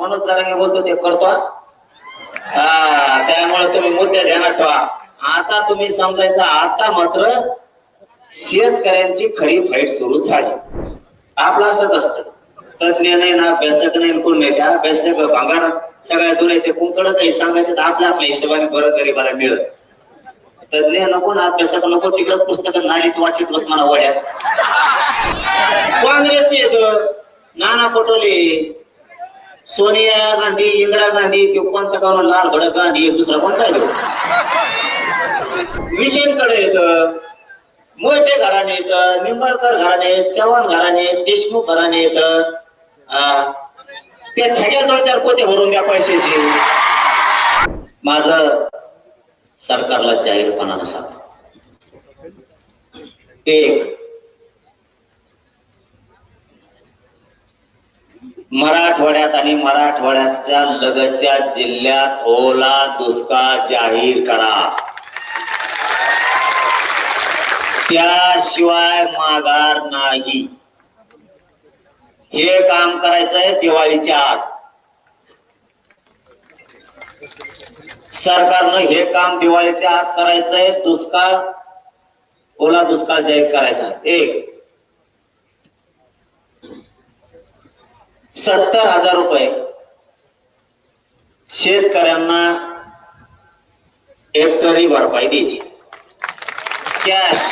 मनोज जरांगे बोलतो ते करतो हा. त्यामुळे तुम्ही मुद्दे ध्यानात ठेवा. आता तुम्ही समजायचं आता मात्र शेतकऱ्यांची खरी फाईट सुरू झाली. आपलं असंच असतं. तज्ञ नाही ना अभ्यासक नाही कोण नाही. त्या अभ्यासक भांगार सगळ्या दुरायचे कुंकड काही सांगायचे तर आपल्या आपल्या हिशोबाने बरं गरीबाला मिळत तज्ञ नको ना अभ्यासक नको तिकडं पुस्तक नालीत वाचित बस मला वड्यात काँग्रेसचे येत नाना पटोले. सोनिया गांधी इंदिरा गांधी ते कोणता काढून लाल भडक गांधी एक दुसरा कोणता आहे विजयकडे येत मोहिते घराने येत निंबाळकर घराणे चव्हाण घराणे देशमुख घराणे येत. त्या सगळ्या दोन चार पोते भरून द्या पैशाचे. माझ सरकारला जाहीरपणानं सांग. एक मराठवाड्यात आणि मराठवाड्याच्या लगतच्या जिल्ह्यात ओला दुष्काळ जाहीर करा. त्याशिवाय माघार नाही. हे काम करायचंय दिवाळीच्या आत. सरकारनं हे काम दिवाळीच्या आत करायचंय दुष्काळ ओला दुष्काळ जाहीर करायचा. एक. सत्तर हजार रुपये. शेतकऱ्यांना हेक्टरी भरपाई द्यायची. कॅश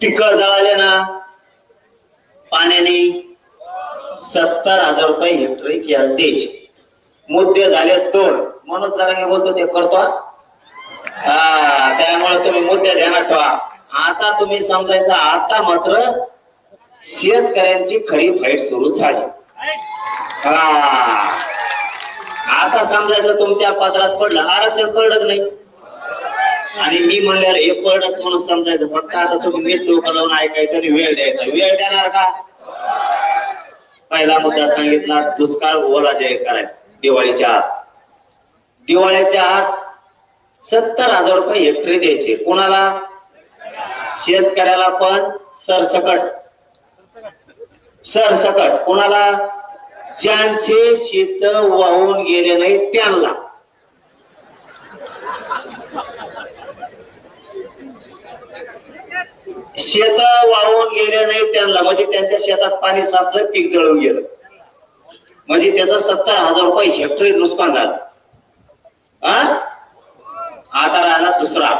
पिक जळाले ना पाण्याने सत्तर हजार रुपये हेक्टरी कॅश द्यायची. मुद्दे झाले दोन. जरा जरांगे बोलतो ते करतो हा त्यामुळे तुम्ही मुद्दे ध्यानात ठेवा. आता तुम्ही समजायचं आता मात्र शेतकऱ्यांची खरी फाईट सुरू झाली. हा. आता समजायचं तुमच्या पदरात पडलं आरक्षण पडलं नाही. आणि मी म्हणलेलं हे पडच म्हणून समजायचं. फक्त आता तुम्ही नीट डोकं लावून ऐकायचं आणि वेळ द्यायचा. वेळ देणार का? पहिला मुद्दा सांगितला दुष्काळ ओला जाहीर करायचा. दिवाळीच्या आत. दिवाळीच्या आत सत्तर हजार रुपये हेक्टरी द्यायचे. कोणाला? शेतकऱ्याला पण सरसकट. सरसकट कोणाला ज्यांचे शेत वाहून गेले नाही त्यांना. शेत वाहून गेले नाही त्यांना म्हणजे त्यांच्या शेतात पाणी साचलं पीक जळून गेलं. म्हणजे त्याचं सत्तर हजार रुपये हेक्टरी नुकसान झालं. हा आता राहिला दुसरा.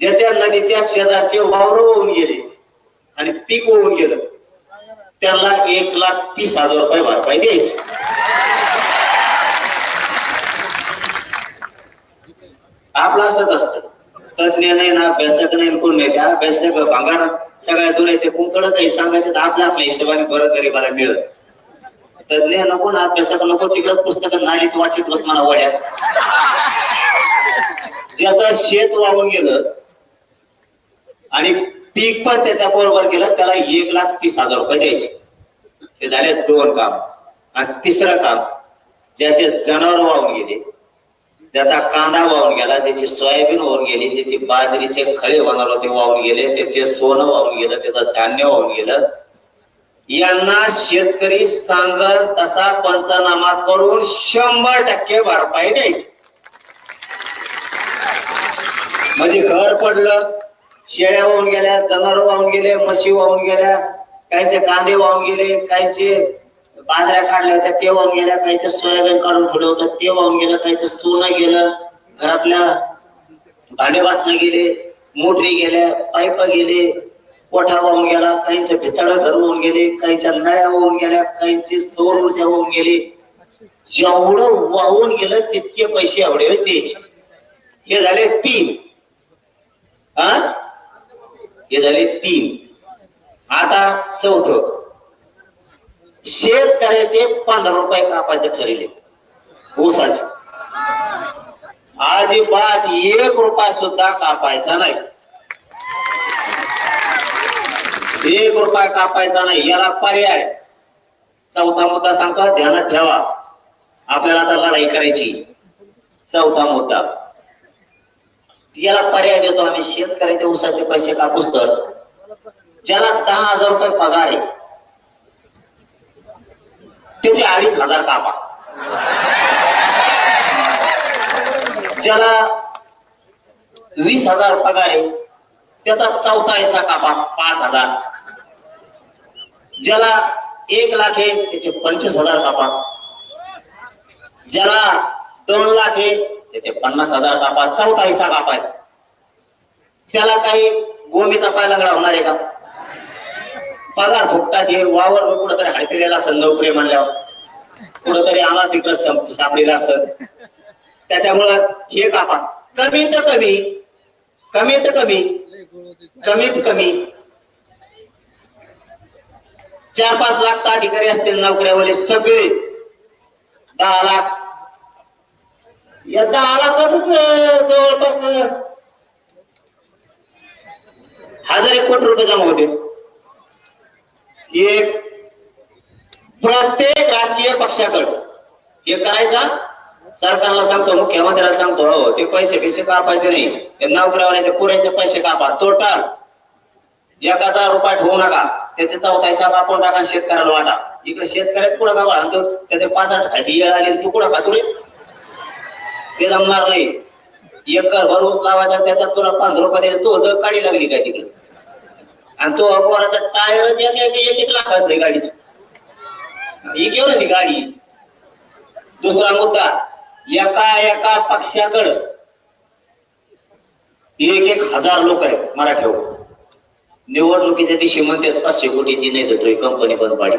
ज्याच्या नदीच्या शेजारचे वावर होऊन गेले आणि पीक होऊन गेलं. त्याला एक लाख तीस हजार रुपये भरपाई द्यायची. आपलं असंच असतं. तज्ञ नाही ना अभ्यासक नाही कोण नाही त्या अभ्यासक भांगार सगळ्या दुरायचे कुंकड काही सांगायचे तर आपल्या आपल्या हिशोबाने बरं गरीबाला मिळत तज्ञ नको ना अभ्यासक नको तिकडं पुस्तक नालीत वाचित बस मला वड्या. ज्याचं शेत वाहून गेलं आणि पीक पण त्याच्या बरोबर गेलं त्याला एक लाख तीस हजार रुपये द्यायचे. हे झाले दोन काम. आणि तिसरं काम ज्याचे जनावर वाहून गेले ज्याचा कांदा वाहून गेला त्याची सोयाबीन वाहून गेली त्याची बाजरीचे खळे होणार होते वाहून गेले त्याचे सोनं वाहून गेलं त्याचं धान्य वाहून गेलं. यांना शेतकरी सांगत तसा पंचनामा करून शंभर टक्के भरपाई द्यायची. म्हणजे घर पडलं शेळ्या वाहून गेल्या जनावर वाहून गेले म्हशी वाहून गेल्या काहीचे कांदे वाहून गेले काहीचे बाजऱ्या काढल्या होत्या ते वाहून गेल्या काहीचे सोयाबीन काढून ठेवलं होतं ते वाहून गेलं काहीचं सोनं गेलं घरातल्या भांडे वाचणं गेले मोटरी गेल्या पाईप गेले कोठा वाहून गेला काहींचे भितळ घर वाहून गेले काहीच्या नळ्या वाहून गेल्या काहींची सौर ऊर्जा होऊन गेली. जेवढं वाहून गेलं तितके पैसे एवढे द्यायचे. हे झाले तीन. हा? हे झाले तीन. आता चौथ. शेतकऱ्याचे पंधरा रुपये कापायचे ठरले. ऊसाचे. अजिबात एक रुपया सुद्धा कापायचा नाही. एक रुपया कापायचा नाही. याला पर्याय. चौथा मुद्दा सांगतो. ध्यानात ठेवा. आपल्याला आता लढाई करायची. चौथा मुद्दा. याला पर्याय देतो आम्ही. शेतकऱ्याच्या ऊसाचे पैसे कापूस तर. ज्याला दहा हजार रुपये पगार आहे त्याचे अडीच हजार कापा. ज्याला वीस हजार पगार आहे त्याचा चौथा हिस्सा कापा पाच हजार. ज्याला एक लाख आहे त्याचे पंचवीस हजार कापा. ज्याला दोन लाख आहे त्याचे पन्नास हजार कापा चौथा हिस्सा कापायचा. त्याला काही गोमीचा पायलंगडा होणार आहे का? पगार फुकटा घे वावर कुठंतरी हडपिलेला असेल नोकरी म्हणल्यावर. कुठंतरी आम्हाला तिकडं सं- असत त्याच्यामुळं हे कापा. कमीत कमी. कमीत कमी. कमीत कमी. चार पाच लाख अधिकारी असतील नोकऱ्यावाले सगळे. दहा लाख या आला तरच जवळपास हजार एक कोटी रुपये जमा होते. एक प्रत्येक राजकीय पक्षाकडे हे करायचा सरकारला सांगतो मुख्यमंत्र्याला सांगतो हो ते पैसे पैसे कापायचे नाही. ते नोकऱ्यावाल्याचे पुरेचे पैसे कापा. टोटल एखादा रुपया ठेवू नका. त्याचे चौथा हिसाब आपण टाका शेतकऱ्याला वाटा. इकडे शेतकऱ्याच कुठं का वाढतो त्याचे पाच आठ खायची येळ आली तू कुठं खातो रे ते जमणार नाही एकर भर ऊस लावायचा त्याच्यात तुला पंधरा रुपये द्यायला तू जर काढी लागली काय तिकडे? आणि तो अपवाराचा टायरच एक एक एक आहे गाडीच. ही घेऊन ती गाडी? दुसरा मुद्दा एका एका पक्षाकडं एक एक हजार लोक आहेत मराठीवर निवडणुकीच्या दिवशी म्हणतात पाचशे कोटी ती नाही देतोय कंपनी बंद पाडी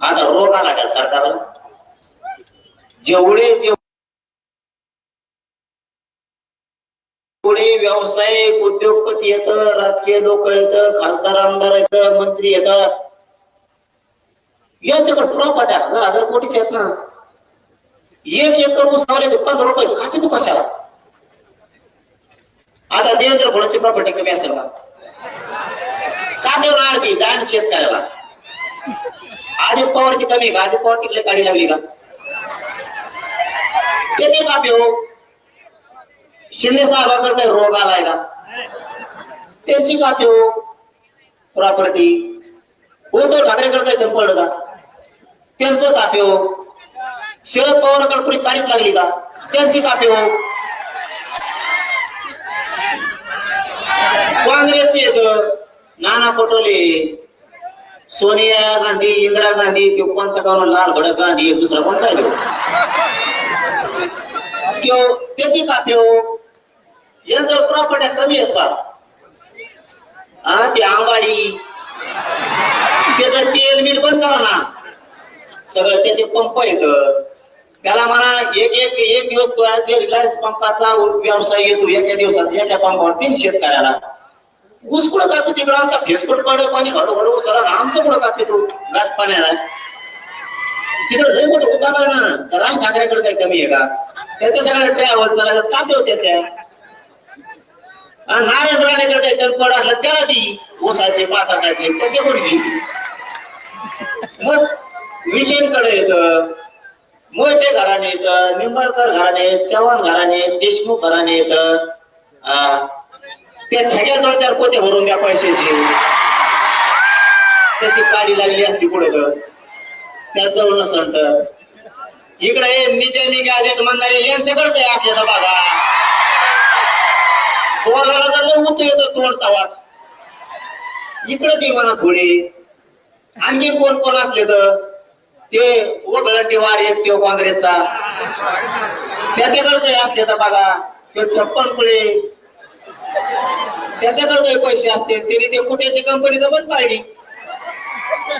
आता रोग आला का सरकारला? जेवढे जेवढे व्यावसायिक उद्योगपती येत राजकीय लोक येत खासदार आमदार येत मंत्री येतात. यांच्याकडे प्रॉपर्टी हजार हजार कोटीचे आहेत ना. एक एकर ऊस लावल्याचे पंधरा रुपये कापी तू कशाला? आता देवेंद्र फडणवीसची प्रॉपर्टी कमी असेल का कापीवर आणखी दान शेतकऱ्याला. आधी पवारची कमी का? आधी पवार टिकले काढी लागली का? त्याचे कापी हो? शिंदे साहेबांकडे काही रोग आलाय का? त्यांची का हो प्रॉपर्टी उद्धव ठाकरेकडे काही कमी पडलं का? त्यांचं का हो शरद पवारकडे कुणी काढीत लागली का? त्यांची का हो काँग्रेसचे येत. नाना पटोले सोनिया गांधी इंदिरा गांधी तो कोणता का लाल भडक गांधी दुसरा कोणता आहे तो? त्यो त्याची हे यांचं प्रॉपर्ट्या कमी आहेत का हा ते आंबाडी. त्याचं तेल मीठ पण करा ना. सगळं त्याचे पंप येत त्याला म्हणा एक एक एक दिवस तो आज रिलायन्स पंपाचा व्यवसाय येतो एका दिवसात एका पंपावर तीन शेतकऱ्याला ऊस कुठं कापतो तिकडं? आमचा फेसबुक पडे पाणी हळूहळू सरळ आमचं कुठं कापते तो गाछ पाण्याला? तिकडे लय मोठं होता ना. तर राज ठाकरेकडे काही कमी आहे का? त्याचं सगळं ट्रॅव्हल चालायचं कापे त्याच्या नारायण राणेकडे काही कमी पड त्याला ती ऊसाचे पाताटाचे त्याचे कोणी घेईल मग विजयकडे येत मोहिते घराने येत निंबाळकर घराने चव्हाण घराणे देशमुख घराने येत. त्या सगळ्या दोन चार पोते भरून द्या पैशाचे. त्याची काडी लागली असती पुढे तर त्यात जवळ नसेल तर. इकडे निजे गॅजेट म्हणणारे यांच्याकडे काय असले बघा. आवाजाला तर लय उतू येतं आवाज. इकडे ते म्हणा थोडे. आणखी कोण कोण असले तर? ते वगळटी वार एक तो काँग्रेसचा. त्याच्याकडे काही असले तर बघा तो छप्पन पुळे त्याच्याकडे काही पैसे असते तरी ते कुठेची कंपनी तर पण पाहिली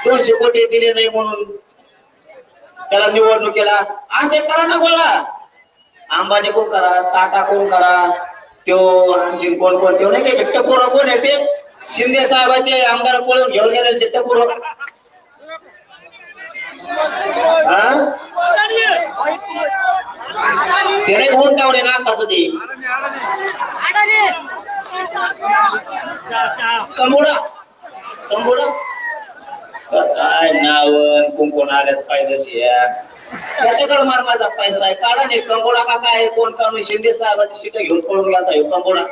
दोनशे कोटी दिले नाही म्हणून. त्याला निवडणुकीला. असे करा ना गोळा अंबानी कोण करा? टाटा कोण करा? त्यो आमची कोण कोण त्यो नाही काही टपोरा कोण आहे ते? शिंदे साहेबाचे आमदार पळून घेऊन गेले ते टपोर ते नाही होऊन ना नाकाचं ते. कंबोडा. कंबोडा? काय नावन कोण आल्यात फायदेशी त्याच्याकडे मार माझा पैसा आहे. काढा नाही कंबोडा का काय कोण काढून शिंदे साहेबाची सीट घेऊन पळून गेला कंबोडा